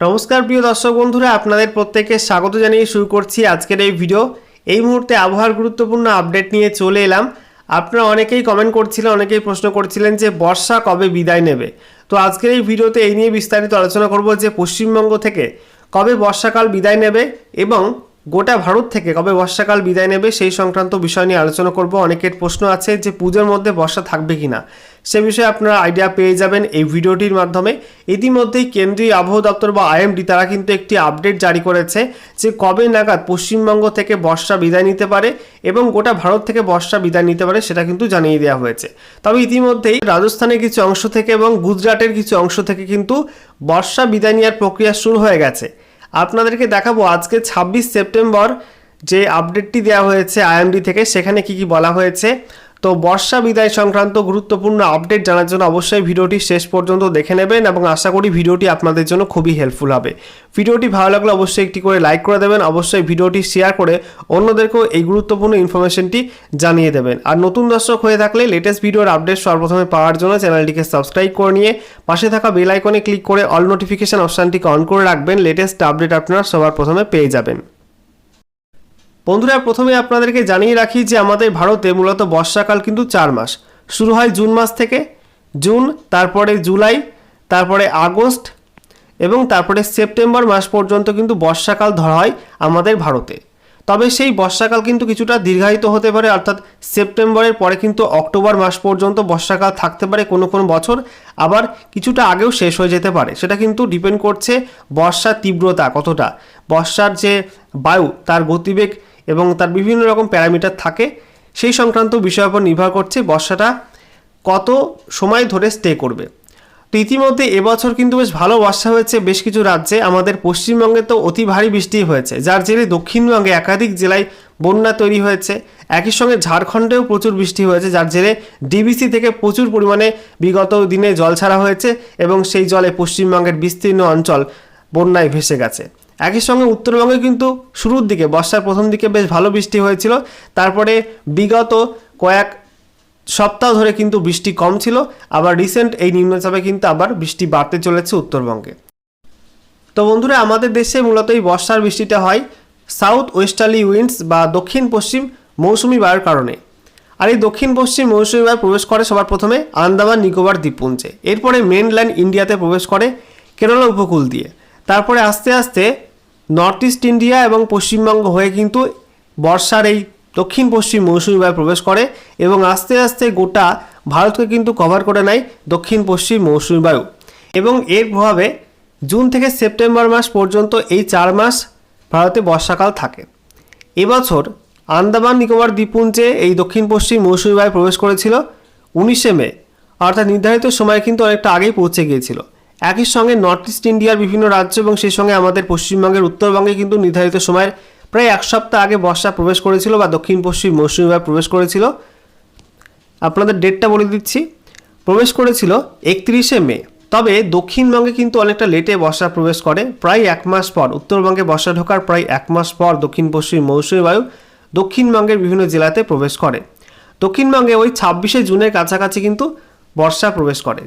নমস্কার প্রিয় দর্শক বন্ধুরা, আপনাদের প্রত্যেককে স্বাগত জানিয়ে শুরু করছি আজকের এই ভিডিও এই মুহূর্তে আবহাওয়ার গুরুত্বপূর্ণ আপডেট নিয়ে চলে এলাম। আপনারা অনেকেই কমেন্ট করছিলেন, অনেকেই প্রশ্ন করছিলেন যে বর্ষা কবে বিদায় নেবে? তো আজকের এই ভিডিওতে এই নিয়ে বিস্তারিত আলোচনা করব যে পশ্চিমবঙ্গ থেকে কবে বর্ষাকাল বিদায় নেবে এবং গোটা ভারত থেকে কবে বর্ষাকাল বিদায় নেবে সেই সংক্রান্ত বিষয় নিয়ে আলোচনা করব। অনেকের প্রশ্ন আছে যে পুজোর মধ্যে বর্ষা থাকবে কিনা। সে বিষয়ে আপনারা আইডিয়া পেয়ে যাবেন এই ভিডিওটির মাধ্যমে। ইতিমধ্যেই কেন্দ্রীয় আবহাওয়া দপ্তর বা আইএমডি তারা কিন্তু একটি আপডেট জারি করেছে যে কবে নাগাদ পশ্চিমবঙ্গ থেকে বর্ষা বিদায় নিতে পারে এবং গোটা ভারত থেকে বর্ষা বিদায় নিতে পারে সেটা কিন্তু জানিয়ে দেওয়া হয়েছে। তবে ইতিমধ্যেই রাজস্থানের কিছু অংশ থেকে এবং গুজরাটের কিছু অংশ থেকে কিন্তু বর্ষা বিদায় নেওয়ার প্রক্রিয়া শুরু হয়ে গেছে। আপনাদেরকে দেখাবো আজকে ছাব্বিশ সেপ্টেম্বর যে আপডেটটি দেওয়া হয়েছে আইএমডি থেকে, সেখানে কি কি বলা হয়েছে? তো বর্ষা বিদায় সংক্রান্ত গুরুত্বপূর্ণ আপডেট জানার জন্য অবশ্যই ভিডিওটি শেষ পর্যন্ত দেখে নেবেন এবং আশা করি ভিডিওটি আপনাদের জন্য খুবই হেল্পফুল হবে। ভিডিওটি ভালো লাগলে অবশ্যই একটি করে লাইক করে দেবেন, অবশ্যই ভিডিওটি শেয়ার করে অন্যদেরকেও এই গুরুত্বপূর্ণ ইনফরমেশনটি জানিয়ে দেবেন। আর নতুন দর্শক হয়ে থাকলে লেটেস্ট ভিডিওর আপডেট সর্বপ্রথমে পাওয়ার জন্য চ্যানেলটিকে সাবস্ক্রাইব করে নিয়ে পাশে থাকা বেল আইকনে ক্লিক করে অল নোটিফিকেশন অপশানটিকে অন করে রাখবেন লেটেস্ট আপডেট আপনারা সবার প্রথমে পেয়ে যাবেন। বন্ধুরা, প্রথমে আপনাদেরকে জানিয়ে রাখি যে আমাদের ভারতে মূলত বর্ষাকাল কিন্তু চার মাস। শুরু হয় জুন মাস থেকে। জুন, তারপরে জুলাই, তারপরে আগস্ট এবং তারপরে সেপ্টেম্বর মাস পর্যন্ত কিন্তু বর্ষাকাল ধরা হয় আমাদের ভারতে। তবে সেই বর্ষাকাল কিন্তু কিছুটা দীর্ঘায়িত হতে পারে, অর্থাৎ সেপ্টেম্বরের পরে কিন্তু অক্টোবর মাস পর্যন্ত বর্ষাকাল থাকতে পারে কোনো কোনো বছর, আবার কিছুটা আগেও শেষ হয়ে যেতে পারে। সেটা কিন্তু ডিপেন্ড করছে বর্ষার তীব্রতা কতটা। বর্ষার যে বায়ু, তার গতিবেগ এবং তার বিভিন্ন রকম প্যারামিটার থাকে। সেই সংক্রান্ত বিষয়ের উপর নির্ভর করছে বর্ষাটা কত সময় ধরে স্টে করবে। তো ইতিমধ্যে এবছর কিন্তু বেশ ভালো বর্ষা হয়েছে বেশ কিছু রাজ্যে। আমাদের পশ্চিমবঙ্গে তো অতি ভারী বৃষ্টি হয়েছে। যার জেরে দক্ষিণবঙ্গে একাধিক জেলায় বন্যা তৈরি হয়েছে। একই সঙ্গে ঝাড়খণ্ডেও প্রচুর বৃষ্টি হয়েছে, যার জেরে ডিবিসি থেকে প্রচুর পরিমাণে বিগত দিনে জল ছাড়া হয়েছে এবং সেই জলে পশ্চিমবঙ্গের বিস্তীর্ণ অঞ্চল বন্যায় ভেসে গেছে। একই সঙ্গে উত্তরবঙ্গে কিন্তু শুরুর দিকে, বর্ষার প্রথম দিকে বেশ ভালো বৃষ্টি হয়েছিল। তারপরে বিগত কয়েক সপ্তাহ ধরে কিন্তু বৃষ্টি কম ছিল। আবার রিসেন্ট এই নিম্নচাপে কিন্তু আবার বৃষ্টি বাড়তে চলেছে উত্তরবঙ্গে। তো বন্ধুরা, আমাদের দেশে মূলত এই বর্ষার বৃষ্টিটা হয় সাউথ ওয়েস্টার্লি উইন্ডস বা দক্ষিণ পশ্চিম মৌসুমি বায়ুর কারণে। আর এই দক্ষিণ পশ্চিম মৌসুমি বায়ু প্রবেশ করে সবার প্রথমে আন্দামান, নিকোবর, দ্বীপপুঞ্জে। এরপরে মেনল্যান্ড ইন্ডিয়াতে প্রবেশ করে, কেরলা উপকূল দিয়ে। তারপরে আস্তে আস্তে নর্থ ইস্ট ইন্ডিয়া এবং পশ্চিমবঙ্গ হয়ে কিন্তু বর্ষার এই দক্ষিণ পশ্চিম মৌসুমি বায়ু প্রবেশ করে এবং আস্তে আস্তে গোটা ভারতকে কিন্তু কভার করে নেয় দক্ষিণ পশ্চিম মৌসুমি বায়ু এবং এর প্রভাবে জুন থেকে সেপ্টেম্বর মাস পর্যন্ত এই চার মাস ভারতে বর্ষাকাল থাকে। এবছর আন্দামান নিকোবর দ্বীপপুঞ্জে এই দক্ষিণ পশ্চিম মৌসুমি বায়ু প্রবেশ করেছিল উনিশে মে। অর্থাৎ নির্ধারিত সময় কিন্তু অনেকটা আগেই পৌঁছে গিয়েছিল। একই সঙ্গে নর্থ ইস্ট ইন্ডিয়ার বিভিন্ন রাজ্য এবং সেই সঙ্গে আমাদের পশ্চিমবঙ্গের উত্তরবঙ্গে কিন্তু নির্ধারিত সময়ের প্রায় এক সপ্তাহ আগে বর্ষা প্রবেশ করেছিল বা দক্ষিণ পশ্চিম মৌসুমি বায়ু প্রবেশ করেছিল। আপনাদের ডেটটা বলে দিচ্ছি। প্রবেশ করেছিল একত্রিশে মে। তবে দক্ষিণবঙ্গে কিন্তু অনেকটা লেটে বর্ষা প্রবেশ করে। প্রায় এক মাস পর, উত্তরবঙ্গে বর্ষা ঢোকার প্রায় এক মাস পর দক্ষিণ পশ্চিম মৌসুমি বায়ু দক্ষিণবঙ্গের বিভিন্ন জেলাতে প্রবেশ করে। দক্ষিণবঙ্গে ওই ছাব্বিশে জুনের কাছাকাছি কিন্তু বর্ষা প্রবেশ করে।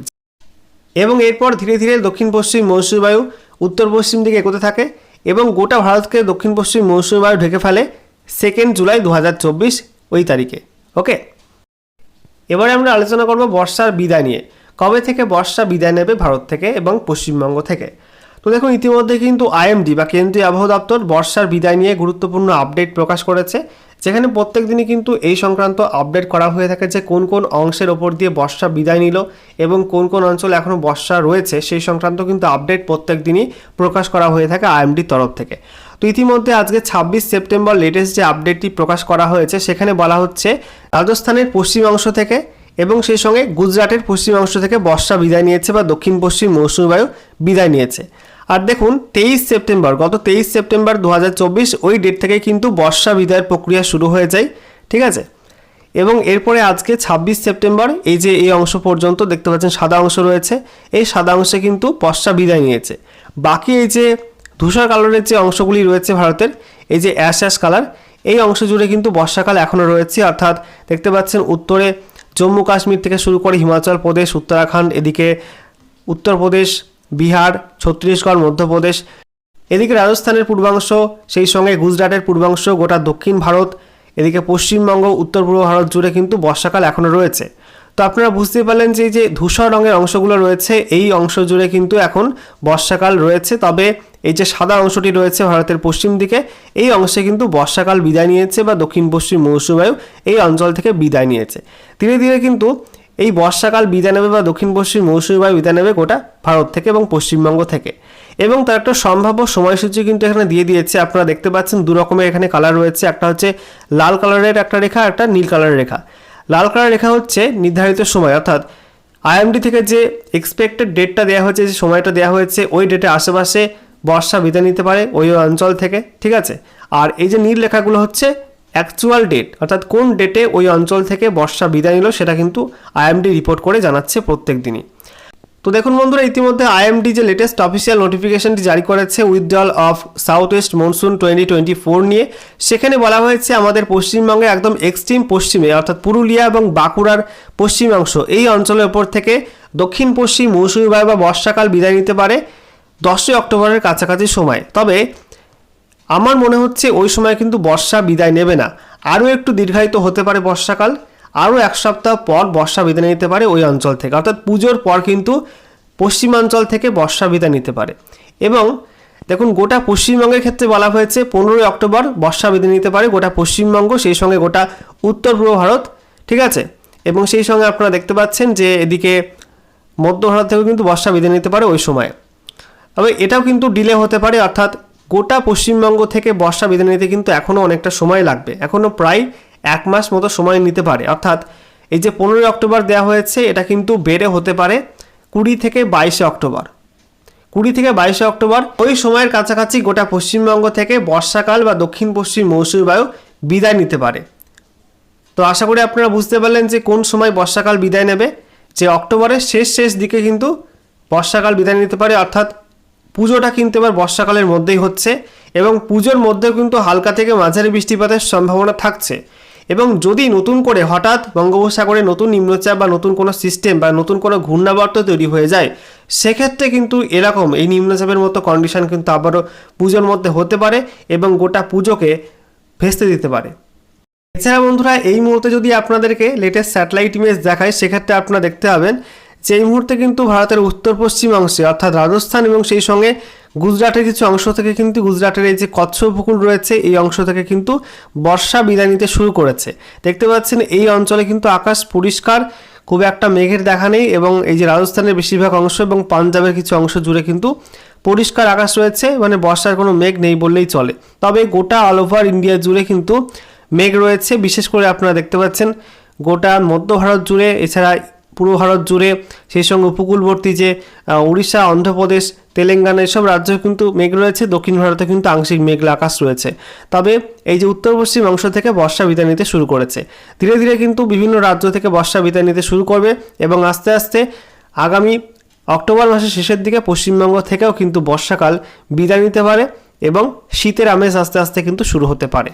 এবং এরপর ধীরে ধীরে দক্ষিণ পশ্চিম মৌসুমী বায়ু উত্তর পশ্চিম দিকে এগোতে থাকে এবং গোটা ভারতকে দক্ষিণ পশ্চিম মৌসুমী বায়ু ঢেকে ফেলে সেকেন্ড জুলাই দু হাজার চব্বিশ ওই তারিখে। ওকে এবারে আমরা আলোচনা করব বর্ষার বিদায় নিয়ে। কবে থেকে বর্ষা বিদায় নেবে ভারত থেকে এবং পশ্চিমবঙ্গ থেকে? তো দেখুন, ইতিমধ্যে কিন্তু আইএমডি বা কেন্দ্রীয় আবহাওয়া দপ্তর বর্ষার বিদায় নিয়ে গুরুত্বপূর্ণ আপডেট প্রকাশ করেছে, যেখানে প্রত্যেক দিনই কিন্তু এই সংক্রান্ত আপডেট করা হয়ে থাকে যে কোন কোন অংশের ওপর দিয়ে বর্ষা বিদায় নিল এবং কোন কোন অঞ্চলে এখনও বর্ষা রয়েছে, সেই সংক্রান্ত কিন্তু আপডেট প্রত্যেক দিনই প্রকাশ করা হয়ে থাকে আইএমডির তরফ থেকে। তো ইতিমধ্যে আজকে ছাব্বিশ সেপ্টেম্বর লেটেস্ট যে আপডেটটি প্রকাশ করা হয়েছে, সেখানে বলা হচ্ছে রাজস্থানের পশ্চিম অংশ থেকে এবং সেই সঙ্গে গুজরাটের পশ্চিম অংশ থেকে বর্ষা বিদায় নিয়েছে বা দক্ষিণ পশ্চিম মৌসুমি বায়ু বিদায় নিয়েছে। আর দেখুন, তেইশ সেপ্টেম্বর, গত তেইশ সেপ্টেম্বর দু হাজার চব্বিশ ওই ডেট থেকে কিন্তু বর্ষা বিদায়ের প্রক্রিয়া শুরু হয়ে যায়, ঠিক আছে? এবং এরপরে আজকে ছাব্বিশ সেপ্টেম্বর, এই যে এই অংশ পর্যন্ত দেখতে পাচ্ছেন সাদা অংশ রয়েছে, এই সাদা অংশে কিন্তু বর্ষা বিদায় নিয়েছে। বাকি এই যে ধূসর কালারের যে অংশগুলি রয়েছে ভারতের, এই যে অ্যাশ অ্যাশ কালার, এই অংশ জুড়ে কিন্তু বর্ষাকাল এখনও রয়েছে, অর্থাৎ দেখতে পাচ্ছেন উত্তরে জম্মু কাশ্মীর থেকে শুরু করে হিমাচল প্রদেশ, উত্তরাখণ্ড, এদিকে উত্তরপ্রদেশ বিহার, ছত্তিশগড়, মধ্যপ্রদেশ। এদিকে রাজস্থানের পূর্বাংশ, সেই সঙ্গে গুজরাটের পূর্বাংশ, গোটা দক্ষিণ ভারত। এদিকে পশ্চিমবঙ্গ, উত্তর পূর্ব ভারত জুড়ে কিন্তু বর্ষাকাল এখনও রয়েছে। তো আপনারা বুঝতে পারলেন যে এই যে ধূসর রঙের অংশগুলো রয়েছে, এই অংশ জুড়ে কিন্তু এখন বর্ষাকাল রয়েছে। তবে এই যে সাদা অংশটি রয়েছে ভারতের পশ্চিম দিকে, এই অংশে কিন্তু বর্ষাকাল বিদায় নিয়েছে বা দক্ষিণ পশ্চিম মৌসুমবায়ু এই অঞ্চল থেকে বিদায় নিয়েছে। ধীরে ধীরে কিন্তু এই বর্ষাকাল বিদায় নেবে বা দক্ষিণ পশ্চিম মৌসুমী বায়ু বিদায় নেবে গোটা ভারত থেকে এবং পশ্চিমবঙ্গ থেকে। এবং তার একটা সম্ভাব্য সময়সূচি কিন্তু এখানে দিয়ে দিয়েছে। আপনারা দেখতে পাচ্ছেন দু রকমের এখানে কালার রয়েছে। একটা হচ্ছে লাল কালারের একটা রেখা, একটা নীল কালারের রেখা। লাল কালার রেখা হচ্ছে নির্ধারিত সময়। অর্থাৎ আইএমডি থেকে যে এক্সপেক্টেড ডেটটা দেওয়া হয়েছে, যে সময়টা দেওয়া হয়েছে, ওই ডেটের আশেপাশে বর্ষা বিদায় নিতে পারে ওই অঞ্চল থেকে, ঠিক আছে? আর এই যে নীল রেখাগুলো হচ্ছে অ্যাকচুয়াল ডেট অর্থাৎ কোন ডেটে ওই অঞ্চল থেকে বর্ষা বিদায় নিল সেটা কিন্তু আইএমডি রিপোর্ট করে জানাচ্ছে প্রত্যেক দিনই। তো দেখুন বন্ধুরা, ইতিমধ্যে আইএমডি যে লেটেস্ট অফিসিয়াল নোটিফিকেশনটি জারি করেছে withdrawal of south west monsoon twenty twenty four নিয়ে, সেখানে বলা হয়েছে আমাদের পশ্চিমবঙ্গে একদম এক্সট্রিম পশ্চিমে, অর্থাৎ পুরুলিয়া এবং বাঁকুড়ার পশ্চিমাংশ, এই অঞ্চলের ওপর থেকে দক্ষিণ পশ্চিম মৌসুমি বায়ু বা বর্ষাকাল বিদায় নিতে পারে দশই অক্টোবরের কাছাকাছি সময়। তবে আমার মনে হচ্ছে ওই সময় কিন্তু বর্ষা বিদায় নেবে না। আরও একটু দীর্ঘায়িত হতে পারে বর্ষাকাল, আরও এক সপ্তাহ পর বর্ষা বিদায় নিতে পারে ওই অঞ্চল থেকে। অর্থাৎ পুজোর পর কিন্তু পশ্চিমাঞ্চল থেকে বর্ষা বিদায় নিতে পারে। এবং দেখুন, গোটা পশ্চিমবঙ্গের ক্ষেত্রে বলা হয়েছে, পনেরোই অক্টোবর বর্ষা বিদায় নিতে পারে গোটা পশ্চিমবঙ্গ, সেই সঙ্গে গোটা উত্তর পূর্ব ভারত, ঠিক আছে? এবং সেই সঙ্গে আপনারা দেখতে পাচ্ছেন যে এদিকে মধ্য ভারত থেকেও কিন্তু বর্ষা বিদায় নিতে পারে ওই সময়। তবে এটাও কিন্তু ডিলে হতে পারে, অর্থাৎ গোটা পশ্চিমবঙ্গ থেকে বর্ষা বিদায় নিতে কিন্তু এখনও অনেকটা সময় লাগবে। এখনও প্রায় এক মাস মতো সময় নিতে পারে। অর্থাৎ এই যে পনেরোই অক্টোবর দেওয়া হয়েছে, এটা কিন্তু বেড়ে হতে পারে কুড়ি থেকে বাইশে অক্টোবর। কুড়ি থেকে বাইশে অক্টোবর, ওই সময়ের কাছাকাছি গোটা পশ্চিমবঙ্গ থেকে বর্ষাকাল বা দক্ষিণ পশ্চিম মৌসুমী বায়ু বিদায় নিতে পারে। তো আশা করি আপনারা বুঝতে পারলেন যে কোন সময় বর্ষাকাল বিদায় নেবে। যে অক্টোবরের শেষ শেষ দিকে কিন্তু বর্ষাকাল বিদায় নিতে পারে। অর্থাৎ পুজোটা কিন্তু এবার বর্ষাকালের মধ্যেই হচ্ছে এবং পুজোর মধ্যেও কিন্তু হালকা থেকে মাঝারি বৃষ্টিপাতের সম্ভাবনা থাকছে। এবং যদি নতুন করে হঠাৎ বঙ্গোপসাগরে নতুন নিম্নচাপ বা নতুন কোনো সিস্টেম বা নতুন কোনো ঘূর্ণাবর্ত তৈরি হয়ে যায়, সেক্ষেত্রে কিন্তু এরকম এই নিম্নচাপের মতো কন্ডিশন কিন্তু আবারও পুজোর মধ্যে হতে পারে এবং গোটা পুজোকে ভেস্তে দিতে পারে। এছাড়া বন্ধুরা, এই মুহূর্তে যদি আপনাদেরকে লেটেস্ট স্যাটেলাইট ইমেজ দেখায়, সেক্ষেত্রে আপনারা দেখতে পাবেন এই মুহূর্তে কিন্তু ভারতের উত্তর পশ্চিম অংশে, অর্থাৎ রাজস্থান এবং সেই সঙ্গে গুজরাটের কিছু অংশ থেকে কিন্তু গুজরাটের এই যে কচ্ছ উপকূল রয়েছে, এই অংশ থেকে কিন্তু বর্ষা বিদায় নিতে শুরু করেছে। দেখতে পাচ্ছেন, এই অঞ্চলে কিন্তু আকাশ পরিষ্কার, খুব একটা মেঘের দেখা নেই এবং এই যে রাজস্থানের বেশিরভাগ অংশ এবং পাঞ্জাবের কিছু অংশ জুড়ে কিন্তু পরিষ্কার আকাশ রয়েছে মানে বর্ষার কোনো মেঘ নেই বললেই চলে। তবে গোটা অল ওভার ইন্ডিয়া জুড়ে কিন্তু মেঘ রয়েছে, বিশেষ করে আপনারা দেখতে পাচ্ছেন, গোটা মধ্য ভারত জুড়ে, এছাড়া পূর্ব ভারত জুড়ে সেই সঙ্গে উপকূলবর্তী যে উড়িষ্যা, অন্ধ্রপ্রদেশ, তেলেঙ্গানা, এসব রাজ্যে কিন্তু মেঘ রয়েছে। দক্ষিণ ভারতে কিন্তু আংশিক মেঘলা আকাশ রয়েছে। তবে এই যে উত্তর পশ্চিম অংশ থেকে বর্ষা বিদায় নিতে শুরু করেছে। ধীরে ধীরে কিন্তু বিভিন্ন রাজ্য থেকে বর্ষা বিদায় নিতে শুরু করবে এবং আস্তে আস্তে আগামী অক্টোবর মাসের শেষের দিকে পশ্চিমবঙ্গ থেকেও কিন্তু বর্ষাকাল বিদায় নিতে পারে এবং শীতের আমেজ আস্তে আস্তে কিন্তু শুরু হতে পারে।